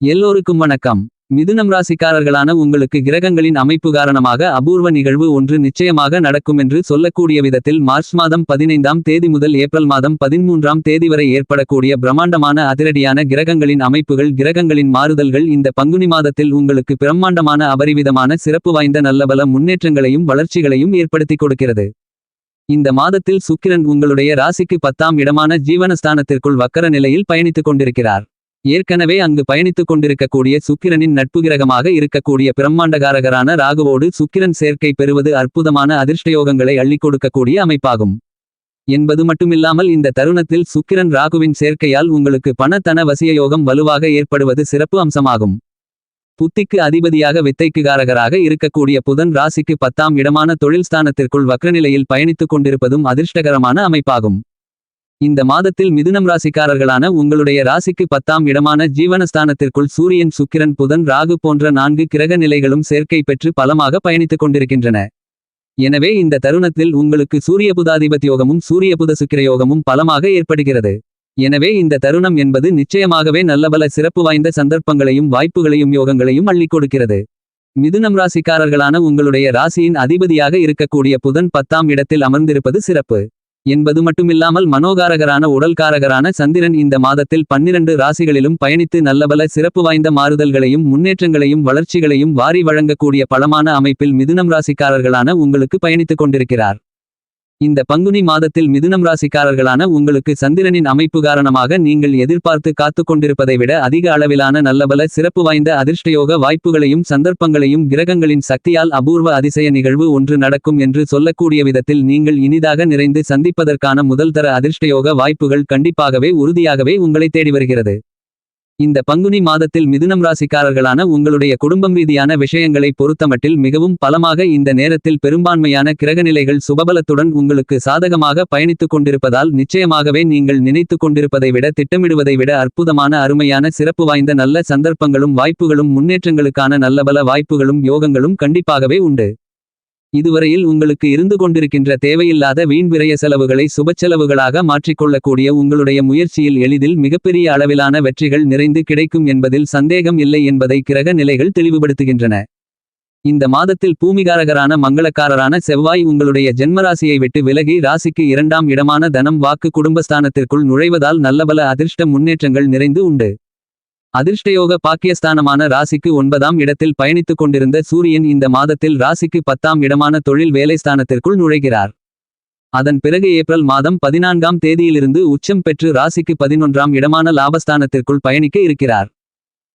எல்லோருக்கும் வணக்கம். மிதுனம் ராசிக்காரர்களான உங்களுக்கு கிரகங்களின் அமைப்பு காரணமாக அபூர்வ நிகழ்வு ஒன்று நிச்சயமாக நடக்கும் என்று சொல்லக்கூடிய விதத்தில் மார்ச் மாதம் பதினைந்தாம் தேதி முதல் ஏப்ரல் மாதம் பதிமூன்றாம் தேதி வரை ஏற்படக்கூடிய பிரம்மாண்டமான அதிரடியான கிரகங்களின் அமைப்புகள் கிரகங்களின் மாறுதல்கள் இந்த பங்குனி மாதத்தில் உங்களுக்கு பிரம்மாண்டமான அபரிவிதமான சிறப்பு வாய்ந்த நல்லபல முன்னேற்றங்களையும் வளர்ச்சிகளையும் ஏற்படுத்திக் கொடுக்கிறது. இந்த மாதத்தில் சுக்கிரன் உங்களுடைய ராசிக்கு பத்தாம் இடமான ஜீவனஸ்தானத்திற்குள் வக்கர நிலையில் பயணித்துக் கொண்டிருக்கிறார். ஏற்கனவே அங்கு பயணித்துக் கொண்டிருக்கக்கூடிய சுக்கிரனின் நட்பு கிரகமாக இருக்கக்கூடிய பிரம்மாண்டகாரகரான ராகுவோடு சுக்கிரன் சேர்க்கை பெறுவது அற்புதமான அதிர்ஷ்டயோகங்களை அள்ளிக் கொடுக்கக்கூடிய அமைப்பாகும். என்பது மட்டுமில்லாமல் இந்த தருணத்தில் சுக்கிரன் ராகுவின் சேர்க்கையால் உங்களுக்கு பண தன வசிய யோகம் வலுவாக ஏற்படுவது சிறப்பு அம்சமாகும். புத்திக்கு அதிபதியாக வித்தைக்கு காரகராக இருக்கக்கூடிய புதன் ராசிக்கு பத்தாம் இடமான தொழில் ஸ்தானத்திற்குள் வக்ரநிலையில் பயணித்துக் கொண்டிருப்பதும் அதிர்ஷ்டகரமான அமைப்பாகும். இந்த மாதத்தில் மிதுனம் ராசிக்காரர்களான உங்களுடைய ராசிக்கு பத்தாம் இடமான ஜீவனஸ்தானத்திற்குள் சூரியன் சுக்கிரன் புதன் ராகு போன்ற நான்கு கிரக நிலைகளும் சேர்க்கை பெற்று பலமாக பயணித்துக் கொண்டிருக்கின்றன. எனவே இந்த தருணத்தில் உங்களுக்கு சூரிய புதாதிபத்தியோகமும் சூரிய புத சுக்கிர யோகமும் பலமாக ஏற்படுகிறது. எனவே இந்த தருணம் என்பது நிச்சயமாகவே நல்லபல சிறப்பு வாய்ந்த சந்தர்ப்பங்களையும் வாய்ப்புகளையும் யோகங்களையும் அள்ளிக் கொடுக்கிறது. மிதுனம் ராசிக்காரர்களான உங்களுடைய ராசியின் அதிபதியாக இருக்கக்கூடிய புதன் பத்தாம் இடத்தில் அமர்ந்திருப்பது சிறப்பு. என்பது மட்டுமில்லாமல் மனோகாரகரான உடல்காரகரான சந்திரன் இந்த மாதத்தில் பன்னிரண்டு ராசிகளிலும் பயணித்து நல்லபல சிறப்பு வாய்ந்த மாறுதல்களையும் முன்னேற்றங்களையும் வளர்ச்சிகளையும் வாரி வழங்கக்கூடிய பலமான அமைப்பில் மிதுனம் ராசிக்காரர்களான உங்களுக்கு பயணித்துக் கொண்டிருக்கிறார். இந்த பங்குனி மாதத்தில் மிதுனம் ராசிக்காரர்களான உங்களுக்கு சந்திரனின் அமைப்பு காரணமாக நீங்கள் எதிர்பார்த்து காத்து கொண்டிருப்பதை விட அதிக அளவிலான நல்லபல சிறப்பு வாய்ந்த அதிர்ஷ்டயோக வாய்ப்புகளையும் சந்தர்ப்பங்களையும் கிரகங்களின் சக்தியால் அபூர்வ அதிசய நிகழ்வு ஒன்று நடக்கும் என்று சொல்லக்கூடிய விதத்தில் நீங்கள் இனிதாக நிறைந்து சந்திப்பதற்கான முதல்தர அதிர்ஷ்டயோக வாய்ப்புகள் கண்டிப்பாகவே உறுதியாகவே உங்களை தேடி வருகிறது. இந்த பங்குனி மாதத்தில் மிதுனம் ராசிக்காரர்களான உங்களுடைய குடும்பம் ரீதியான விஷயங்களை பொறுத்தமட்டில் மிகவும் பலமாக இந்த நேரத்தில் பெரும்பான்மையான கிரகநிலைகள் சுபபலத்துடன் உங்களுக்கு சாதகமாக பயணித்துக் கொண்டிருப்பதால் நிச்சயமாகவே நீங்கள் நினைத்துக் கொண்டிருப்பதை விட திட்டமிடுவதை விட அற்புதமான அருமையான சிறப்பு வாய்ந்த நல்ல சந்தர்ப்பங்களும் வாய்ப்புகளும் முன்னேற்றங்களுக்கான நல்லபல வாய்ப்புகளும் யோகங்களும் கண்டிப்பாகவே உண்டு. இதுவரையில் உங்களுக்கு இருந்து கொண்டிருக்கின்ற தேவையில்லாத வீண் விரய செலவுகளை சுபச்செலவுகளாக மாற்றிக்கொள்ளக்கூடிய உங்களுடைய முயற்சியில் எளிதில் மிகப்பெரிய அளவிலான வெற்றிகள் நிறைந்து கிடைக்கும் என்பதில் சந்தேகம் இல்லை என்பதை கிரக நிலைகள் தெளிவுபடுத்துகின்றன. இந்த மாதத்தில் பூமிகாரகரான மங்களக்காரரான செவ்வாய் உங்களுடைய ஜென்மராசியை விட்டு விலகி ராசிக்கு இரண்டாம் இடமான தனம் வாக்கு குடும்பஸ்தானத்திற்குள் நுழைவதால் நல்லபல அதிர்ஷ்ட முன்னேற்றங்கள் நிறைந்து உண்டு. அதிர்ஷ்டயோக பாக்கியஸ்தானமான ராசிக்கு ஒன்பதாம் இடத்தில் பயணித்துக் கொண்டிருந்த சூரியன் இந்த மாதத்தில் ராசிக்கு பத்தாம் இடமான தொழில் வேலைஸ்தானத்திற்குள் நுழைகிறார். அதன் பிறகு ஏப்ரல் மாதம் பதினான்காம் தேதியிலிருந்து உச்சம் பெற்று ராசிக்கு பதினொன்றாம் இடமான லாபஸ்தானத்திற்குள் பயணிக்க இருக்கிறார்.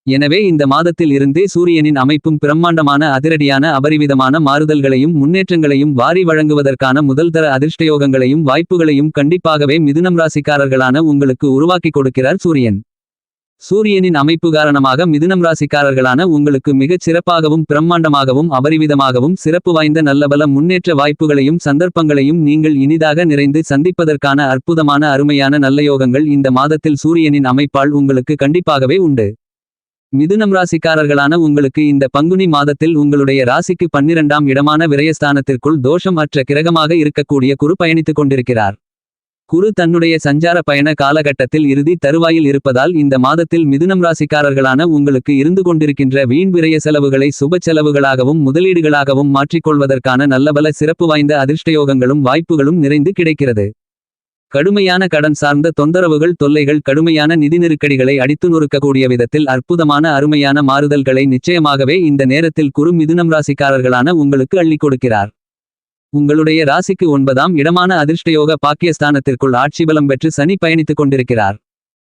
எனவே இந்த மாதத்தில் இருந்தே சூரியனின் அமைப்பும் பிரம்மாண்டமான அதிரடியான அபரிவிதமான மாறுதல்களையும் முன்னேற்றங்களையும் வாரி வழங்குவதற்கான முதல்தர அதிர்ஷ்டயோகங்களையும் வாய்ப்புகளையும் கண்டிப்பாகவே மிதுனம் ராசிக்காரர்களான உங்களுக்கு உருவாக்கிக் கொடுக்கிறார் சூரியன். சூரியனின் அமைப்பு காரணமாக மிதுனம் ராசிக்காரர்களான உங்களுக்கு மிகச் சிறப்பாகவும் பிரம்மாண்டமாகவும் அபரிவிதமாகவும் சிறப்பு வாய்ந்த நல்லபல முன்னேற்ற வாய்ப்புகளையும் சந்தர்ப்பங்களையும் நீங்கள் இனிதாக நிறைந்து சந்திப்பதற்கான அற்புதமான அருமையான நல்ல யோகங்கள் இந்த மாதத்தில் சூரியனின் அமைப்பால் உங்களுக்கு கண்டிப்பாகவே உண்டு. மிதுனம் ராசிக்காரர்களான உங்களுக்கு இந்த பங்குனி மாதத்தில் உங்களுடைய ராசிக்கு பன்னிரண்டாம் இடமான விரயஸ்தானத்திற்குள் தோஷம் அற்ற கிரகமாக இருக்கக்கூடிய குரு பயணித்துக் கொண்டிருக்கிறார். குரு தன்னுடைய சஞ்சார பயண காலகட்டத்தில் இறுதி தருவாயில் இருப்பதால் இந்த மாதத்தில் மிதுனம் ராசிக்காரர்களான உங்களுக்கு இருந்து கொண்டிருக்கின்ற வீண் விரய செலவுகளை சுப செலவுகளாகவும் முதலீடுகளாகவும் மாற்றிக்கொள்வதற்கான நல்லபல சிறப்பு வாய்ந்த அதிர்ஷ்டயோகங்களும் வாய்ப்புகளும் நிறைந்து கிடைக்கிறது. கடுமையான கடன் சார்ந்த தொந்தரவுகள் தொல்லைகள் கடுமையான நிதி நெருக்கடிகளை அடித்து நொறுக்கக்கூடிய விதத்தில் அற்புதமான அருமையான மாறுதல்களை நிச்சயமாகவே இந்த நேரத்தில் குறு மிதுனம் ராசிக்காரர்களான உங்களுக்கு அள்ளிக் கொடுக்கிறார். உங்களுடைய ராசிக்கு ஒன்பதாம் இடமான அதிர்ஷ்டயோக பாக்கியஸ்தானத்திற்குள் ஆட்சிபலம் பெற்று சனி பயணித்துக் கொண்டிருக்கிறார்.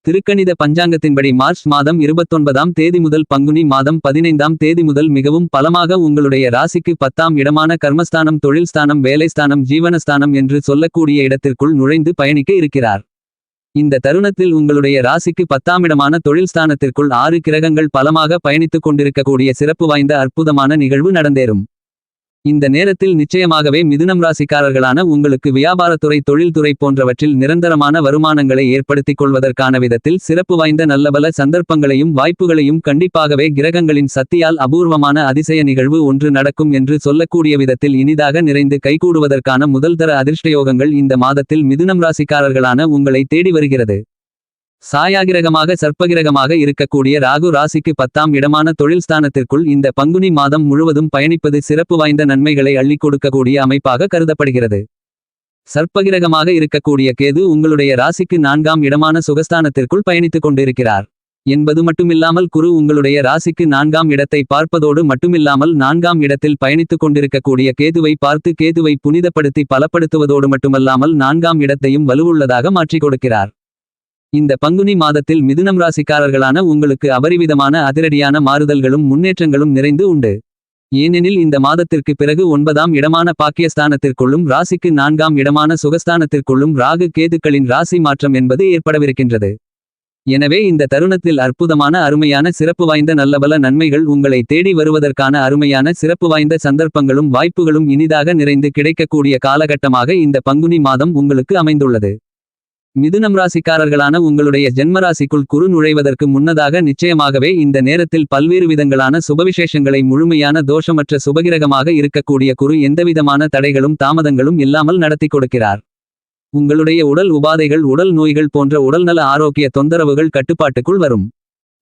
திருக்கணித பஞ்சாங்கத்தின்படி மார்ச் மாதம் இருபத்தொன்பதாம் தேதி முதல் பங்குனி மாதம் பதினைந்தாம் தேதி முதல் மிகவும் பலமாக உங்களுடைய ராசிக்கு பத்தாம் இடமான கர்மஸ்தானம் தொழில்ஸ்தானம் வேலைஸ்தானம் ஜீவனஸ்தானம் என்று சொல்லக்கூடிய இடத்திற்குள் நுழைந்து பயணிக்க இருக்கிறார். இந்த தருணத்தில் உங்களுடைய ராசிக்கு பத்தாம் இடமான தொழில்ஸ்தானத்திற்குள் ஆறு கிரகங்கள் பலமாக பயணித்துக் கொண்டிருக்கக்கூடிய சிறப்பு வாய்ந்த அற்புதமான நிகழ்வு நடந்தேறும். இந்த நேரத்தில் நிச்சயமாகவே மிதுனம் ராசிக்காரர்களான உங்களுக்கு வியாபாரத்துறை தொழில்துறை போன்றவற்றில் நிரந்தரமான வருமானங்களை ஏற்படுத்திக் கொள்வதற்கான விதத்தில் சிறப்பு வாய்ந்த நல்லபல சந்தர்ப்பங்களையும் வாய்ப்புகளையும் கண்டிப்பாகவே கிரகங்களின் சக்தியால் அபூர்வமான அதிசய நிகழ்வு ஒன்று நடக்கும் என்று சொல்லக்கூடிய விதத்தில் இனிதாக நிறைந்து கைகூடுவதற்கான முதல்தர அதிர்ஷ்டயோகங்கள் இந்த மாதத்தில் மிதுனம் ராசிக்காரர்களான உங்களை தேடி வருகிறது. சாயாகிரகமாக சர்ப்பகிரகமாக இருக்கக்கூடிய ராகு ராசிக்கு பத்தாம் இடமான தொழில் ஸ்தானத்திற்குள் இந்த பங்குனி மாதம் முழுவதும் பயணிப்பது சிறப்பு வாய்ந்த நன்மைகளை அள்ளிக் கொடுக்கக்கூடிய அமைப்பாக கருதப்படுகிறது. சர்ப்பகிரகமாக இருக்கக்கூடிய கேது உங்களுடைய ராசிக்கு நான்காம் இடமான சுகஸ்தானத்திற்குள் பயணித்துக் கொண்டிருக்கிறார். என்பது மட்டுமில்லாமல் குரு உங்களுடைய ராசிக்கு நான்காம் இடத்தை பார்ப்பதோடு மட்டுமில்லாமல் நான்காம் இடத்தில் பயணித்துக் கொண்டிருக்கக்கூடிய கேதுவை பார்த்து கேதுவை புனிதப்படுத்தி பலப்படுத்துவதோடு மட்டுமல்லாமல் நான்காம் இடத்தையும் வலுவுள்ளதாக மாற்றிக் கொடுக்கிறார். இந்த பங்குனி மாதத்தில் மிதுனம் ராசிக்காரர்களான உங்களுக்கு அபரிவிதமான அதிரடியான மாறுதல்களும் முன்னேற்றங்களும் நிறைந்து உண்டு. ஏனெனில் இந்த மாதத்திற்கு பிறகு ஒன்பதாம் இடமான பாக்கியஸ்தானத்திற்குள்ளும் ராசிக்கு நான்காம் இடமான சுகஸ்தானத்திற்குள்ளும் ராகு கேதுக்களின் ராசி மாற்றம் என்பது ஏற்படவிருக்கின்றது. எனவே இந்த தருணத்தில் அற்புதமான அருமையான சிறப்பு வாய்ந்த நல்லபல நன்மைகள் உங்களை தேடி வருவதற்கான அருமையான சிறப்பு வாய்ந்த சந்தர்ப்பங்களும் வாய்ப்புகளும் இனிதாக நிறைந்து கிடைக்கக்கூடிய காலகட்டமாக இந்த பங்குனி மாதம் உங்களுக்கு அமைந்துள்ளது. மிதுனம் ராசிக்காரர்களான உங்களுடைய ஜென்மராசிக்குள் குரு நுழைவதற்கு முன்னதாக நிச்சயமாகவே இந்த நேரத்தில் பல்வேறு விதங்களான சுபவிசேஷங்களை முழுமையான தோஷமற்ற சுபகிரகமாக இருக்கக்கூடிய குரு எந்தவிதமான தடைகளும் தாமதங்களும் இல்லாமல் நடத்தி கொடுக்கிறார். உங்களுடைய உடல் உபாதைகள் உடல் நோய்கள் போன்ற உடல்நல ஆரோக்கிய தொந்தரவுகள் கட்டுப்பாட்டுக்குள் வரும்.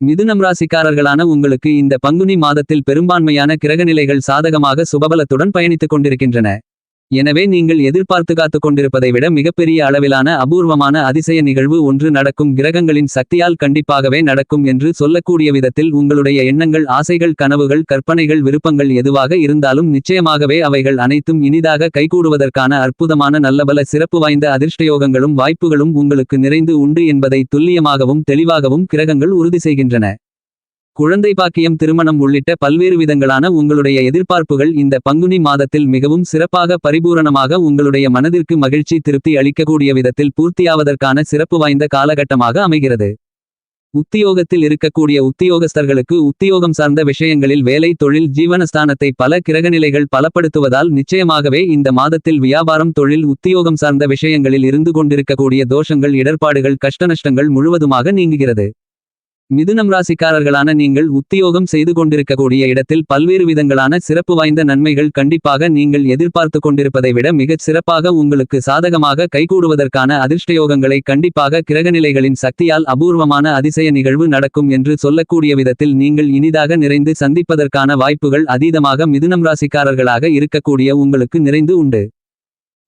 மிதுனம் ராசிக்காரர்களான உங்களுக்கு இந்த பங்குனி மாதத்தில் பெரும்பான்மையான கிரகநிலைகள் சாதகமாக சுபபலத்துடன் பயணித்துக் கொண்டிருக்கின்றன. எனவே நீங்கள் எதிர்பார்த்து காத்துக் கொண்டிருப்பதை விட மிகப்பெரிய அளவிலான அபூர்வமான அதிசய நிகழ்வு ஒன்று நடக்கும். கிரகங்களின் சக்தியால் கண்டிப்பாகவே நடக்கும் என்று சொல்லக்கூடிய விதத்தில் உங்களுடைய எண்ணங்கள் ஆசைகள் கனவுகள் கற்பனைகள் விருப்பங்கள் எதுவாக இருந்தாலும் நிச்சயமாகவே அவைகள் அனைத்தும் இனிதாக கைகூடுவதற்கான அற்புதமான நல்லபல சிறப்பு வாய்ந்த அதிர்ஷ்டயோகங்களும் வாய்ப்புகளும் உங்களுக்கு நிறைந்து உண்டு என்பதை துல்லியமாகவும் தெளிவாகவும் கிரகங்கள் உறுதி செய்கின்றன. குழந்தை பாக்கியம் திருமணம் உள்ளிட்ட பல்வேறு விதங்களான உங்களுடைய எதிர்பார்ப்புகள் இந்த பங்குனி மாதத்தில் மிகவும் சிறப்பாக பரிபூரணமாக உங்களுடைய மனதிற்கு மகிழ்ச்சி திருப்தி அளிக்கக்கூடிய விதத்தில் பூர்த்தியாவதற்கான சிறப்பு வாய்ந்த காலகட்டமாக அமைகிறது. உத்தியோகத்தில் இருக்கக்கூடிய உத்தியோகஸ்தர்களுக்கு உத்தியோகம் சார்ந்த விஷயங்களில் வேலை தொழில் ஜீவனஸ்தானத்தை பல கிரகநிலைகள் பலப்படுத்துவதால் நிச்சயமாகவே இந்த மாதத்தில் வியாபாரம் தொழில் உத்தியோகம் சார்ந்த விஷயங்களில் இருந்து கொண்டிருக்கக்கூடிய தோஷங்கள் இடர்பாடுகள் கஷ்டநஷ்டங்கள் முழுவதுமாக நீங்குகிறது. மிதுனம் ராசிக்காரர்களான நீங்கள் உத்தியோகம் செய்து கொண்டிருக்கக்கூடிய இடத்தில் பல்வேறு விதங்களான சிறப்பு வாய்ந்த நன்மைகள் கண்டிப்பாக நீங்கள் எதிர்பார்த்து கொண்டிருப்பதை விட மிகச் சிறப்பாக உங்களுக்கு சாதகமாக கைகூடுவதற்கான அதிர்ஷ்டயோகங்களை கண்டிப்பாக கிரகநிலைகளின் சக்தியால் அபூர்வமான அதிசய நிகழ்வு நடக்கும் என்று சொல்லக்கூடிய விதத்தில் நீங்கள் இனிதாக நிறைந்து சந்திப்பதற்கான வாய்ப்புகள் அதீதமாக மிதுனம் ராசிக்காரர்களாக இருக்கக்கூடிய உங்களுக்கு நிறைந்து உண்டு.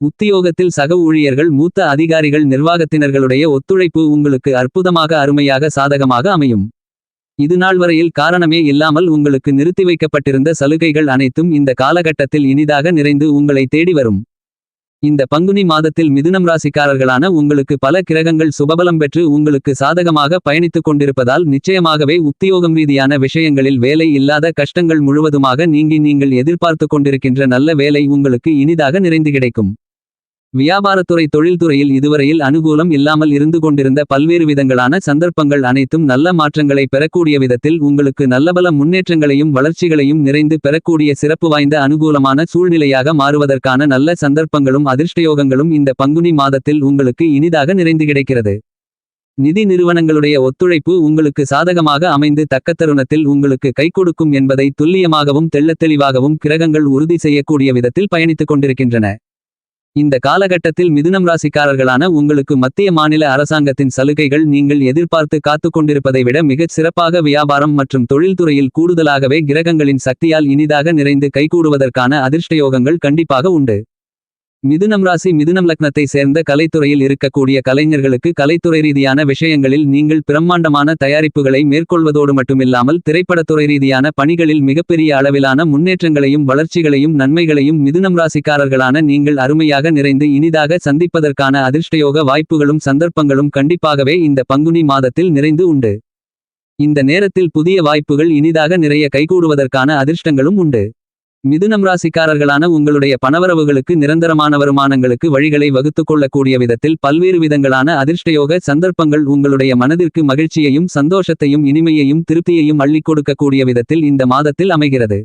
உத்தியோகத்தில் சக ஊழியர்கள் மூத்த அதிகாரிகள் நிர்வாகத்தினர்களுடைய ஒத்துழைப்பு உங்களுக்கு அற்புதமாக அருமையாக சாதகமாக அமையும். இது நாள் வரையில் காரணமே இல்லாமல் உங்களுக்கு நிறுத்தி வைக்கப்பட்டிருந்த சலுகைகள் அனைத்தும் இந்த காலகட்டத்தில் இனிதாக நிறைந்து உங்களை தேடி வரும். இந்த பங்குனி மாதத்தில் மிதுனம் ராசிக்காரர்களான உங்களுக்கு பல கிரகங்கள் சுபபலம் பெற்று உங்களுக்கு சாதகமாக பயணித்துக் கொண்டிருப்பதால் நிச்சயமாகவே உத்தியோகம் ரீதியான விஷயங்களில் வேலை இல்லாத கஷ்டங்கள் முழுவதுமாக நீங்கி நீங்கள் எதிர்பார்த்து கொண்டிருக்கின்ற நல்ல வேலை உங்களுக்கு இனிதாக நிறைந்து கிடைக்கும். வியாபாரத்துறை தொழில்துறையில் இதுவரையில் அனுகூலம் இல்லாமல் இருந்து கொண்டிருந்த பல்வேறு விதங்களான சந்தர்ப்பங்கள் அனைத்தும் நல்ல மாற்றங்களை பெறக்கூடிய விதத்தில் உங்களுக்கு நல்லபல முன்னேற்றங்களையும் வளர்ச்சிகளையும் நிறைந்து பெறக்கூடிய சிறப்பு வாய்ந்த அனுகூலமான சூழ்நிலையாக மாறுவதற்கான நல்ல சந்தர்ப்பங்களும் அதிர்ஷ்டயோகங்களும் இந்த பங்குனி மாதத்தில் உங்களுக்கு இனிதாக நிறைந்து கிடைக்கிறது. நிதி நிறுவனங்களுடைய ஒத்துழைப்பு உங்களுக்கு சாதகமாக அமைந்து தக்க தருணத்தில் உங்களுக்கு கை கொடுக்கும் என்பதை துல்லியமாகவும் தெள்ளத்தெளிவாகவும் கிரகங்கள் உறுதி செய்யக்கூடிய விதத்தில் பயணித்துக் கொண்டிருக்கின்றன. இந்த காலகட்டத்தில் மிதுனம் ராசிக்காரர்களான உங்களுக்கு மத்திய மாநில அரசாங்கத்தின் சலுகைகள் நீங்கள் எதிர்பார்த்து காத்துக் கொண்டிருப்பதை விட மிகச் சிறப்பாக வியாபாரம் மற்றும் தொழில்துறையில் கூடுதலாகவே கிரகங்களின் சக்தியால் இனிதாக நிறைந்து கைகூடுவதற்கான அதிர்ஷ்டயோகங்கள் கண்டிப்பாக உண்டு. மிதுனம் ராசி மிதுனம் லக்னத்தை சேர்ந்த கலைத்துறையில் இருக்கக்கூடிய கலைஞர்களுக்கு கலைத்துறை ரீதியான விஷயங்களில் நீங்கள் பிரம்மாண்டமான தயாரிப்புகளை மேற்கொள்வதோடு மட்டுமில்லாமல் திரைப்படத்துறை ரீதியான பணிகளில் மிகப்பெரிய அளவிலான முன்னேற்றங்களையும் வளர்ச்சிகளையும் நன்மைகளையும் மிதுனம் ராசிக்காரர்களான நீங்கள் அருமையாக நிறைந்து இனிதாக சந்திப்பதற்கான அதிர்ஷ்டயோக வாய்ப்புகளும் சந்தர்ப்பங்களும் கண்டிப்பாகவே இந்த பங்குனி மாதத்தில் நிறைந்து உண்டு. இந்த நேரத்தில் புதிய வாய்ப்புகள் இனிதாக நிறைய கைகூடுவதற்கான அதிர்ஷ்டங்களும் உண்டு. மிதுனம் ராசிக்காரர்களான உங்களுடைய பணவரவுகளுக்கு நிரந்தரமான வருமானங்களுக்கு வழிகளை வகுத்துக் கொள்ளக்கூடிய விதத்தில் பல்வேறு விதங்களான அதிர்ஷ்டயோக சந்தர்ப்பங்கள் உங்களுடைய மனதிற்கு மகிழ்ச்சியையும் சந்தோஷத்தையும் இனிமையையும் திருப்தியையும் அள்ளிக் கொடுக்கக்கூடிய விதத்தில் இந்த மாதத்தில் அமைகிறது.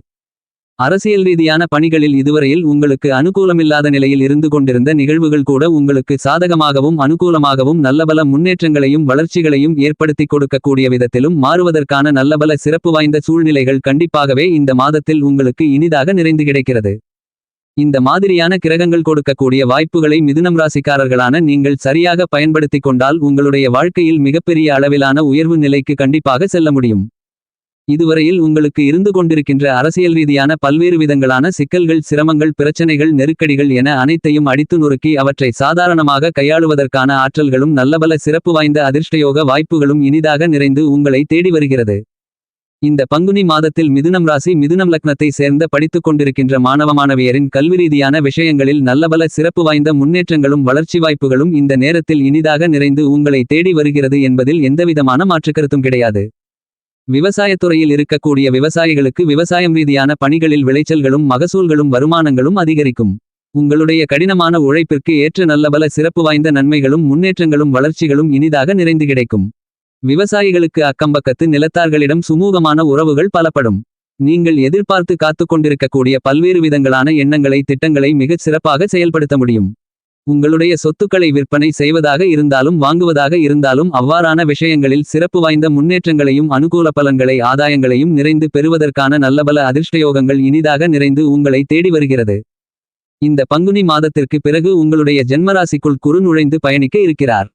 அரசியல் ரீதியான பணிகளில் இதுவரையில் உங்களுக்கு அனுகூலமில்லாத நிலையில் இருந்து கொண்டிருந்த நிகழ்வுகள் கூட உங்களுக்கு சாதகமாகவும் அனுகூலமாகவும் நல்லபல முன்னேற்றங்களையும் வளர்ச்சிகளையும் ஏற்படுத்திக் கொடுக்கக்கூடிய விதத்திலும் மாறுவதற்கான நல்லபல சிறப்பு வாய்ந்த சூழ்நிலைகள் கண்டிப்பாகவே இந்த மாதத்தில் உங்களுக்கு இனிதாக நிறைந்து கிடைக்கிறது. இந்த மாதிரியான கிரகங்கள் கொடுக்கக்கூடிய வாய்ப்புகளை மிதுனம் ராசிக்காரர்களான நீங்கள் சரியாக பயன்படுத்திக் கொண்டால் உங்களுடைய வாழ்க்கையில் மிகப்பெரிய அளவிலான உயர்வு நிலைக்கு கண்டிப்பாக செல்ல முடியும். இதுவரையில் உங்களுக்கு இருந்து கொண்டிருக்கின்ற அரசியல் ரீதியான பல்வேறு விதங்களான சிக்கல்கள் சிரமங்கள் பிரச்சனைகள் நெருக்கடிகள் என அனைத்தையும் அடித்து நொறுக்கி அவற்றை சாதாரணமாக கையாளுவதற்கான ஆற்றல்களும் நல்லபல சிறப்பு வாய்ந்த அதிர்ஷ்டயோக வாய்ப்புகளும் இனிதாக நிறைந்து உங்களை தேடி வருகிறது. இந்த பங்குனி மாதத்தில் மிதுனம் ராசி மிதுனம் லக்னத்தை சேர்ந்த படித்துக் கொண்டிருக்கின்ற மாணவ மாணவியரின் கல்வி ரீதியான விஷயங்களில் நல்லபல சிறப்பு வாய்ந்த முன்னேற்றங்களும் வளர்ச்சி வாய்ப்புகளும் இந்த நேரத்தில் இனிதாக நிறைந்து உங்களை தேடி வருகிறது என்பதில் எந்தவிதமான மாற்றுக்கருத்தும் கிடையாது. விவசாயத்துறையில் இருக்கக்கூடிய விவசாயிகளுக்கு விவசாயம் ரீதியான பணிகளில் விளைச்சல்களும் மகசூல்களும் வருமானங்களும் அதிகரிக்கும். உங்களுடைய கடினமான உழைப்பிற்கு ஏற்ற நல்லபல சிறப்பு வாய்ந்த நன்மைகளும் முன்னேற்றங்களும் வளர்ச்சிகளும் இனிதாக நிறைந்து கிடைக்கும். விவசாயிகளுக்கு அக்கம்பக்கத்து நிலத்தார்களிடம் சுமூகமான உறவுகள் பலப்படும். நீங்கள் எதிர்பார்த்து காத்துக் கொண்டிருக்கக்கூடிய பல்வேறு விதங்களான எண்ணங்களை திட்டங்களை மிகச் சிறப்பாக செயல்படுத்த முடியும். உங்களுடைய சொத்துக்களை விற்பனை செய்வதாக இருந்தாலும் வாங்குவதாக இருந்தாலும் அவ்வாறான விஷயங்களில் சிறப்பு வாய்ந்த முன்னேற்றங்களையும் அனுகூல பலன்களை ஆதாயங்களையும் நிறைந்து பெறுவதற்கான நல்லபல அதிர்ஷ்டயோகங்கள் இனிதாக நிறைந்து உங்களை தேடி வருகிறது. இந்த பங்குனி மாதத்திற்கு பிறகு உங்களுடைய ஜென்மராசிக்குள் குறு நுழைந்து பயணிக்க இருக்கிறார்.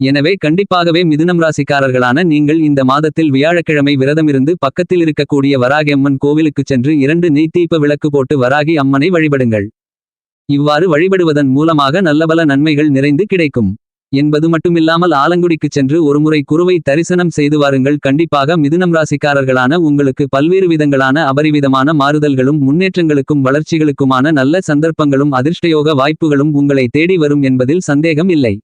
எனவே கண்டிப்பாகவே மிதுனம் ராசிக்காரர்களான நீங்கள் இந்த மாதத்தில் வியாழக்கிழமை விரதமிருந்து பக்கத்தில் இருக்கக்கூடிய வராகி அம்மன் கோவிலுக்குச் சென்று இரண்டு நெய்த்தீப்ப விளக்கு போட்டு வராகி அம்மனை வழிபடுங்கள். இவ்வாறு வழிபடுவதன் மூலமாக நல்லபல நன்மைகள் நிறைந்து கிடைக்கும். என்பது மட்டுமில்லாமல் ஆலங்குடிக்குச் சென்று ஒருமுறை குருவை தரிசனம் செய்து வாருங்கள். கண்டிப்பாக மிதுனம் ராசிக்காரர்களான உங்களுக்கு பல்வேறு விதங்களான அபரிவிதமான மாறுதல்களும் முன்னேற்றங்களுக்கும் வளர்ச்சிகளுக்குமான நல்ல சந்தர்ப்பங்களும் அதிர்ஷ்டயோக வாய்ப்புகளும் உங்களை தேடி வரும் என்பதில் சந்தேகம் இல்லை.